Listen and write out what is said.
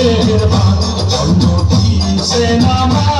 দেশের ভাগ অন্য দিশে নামা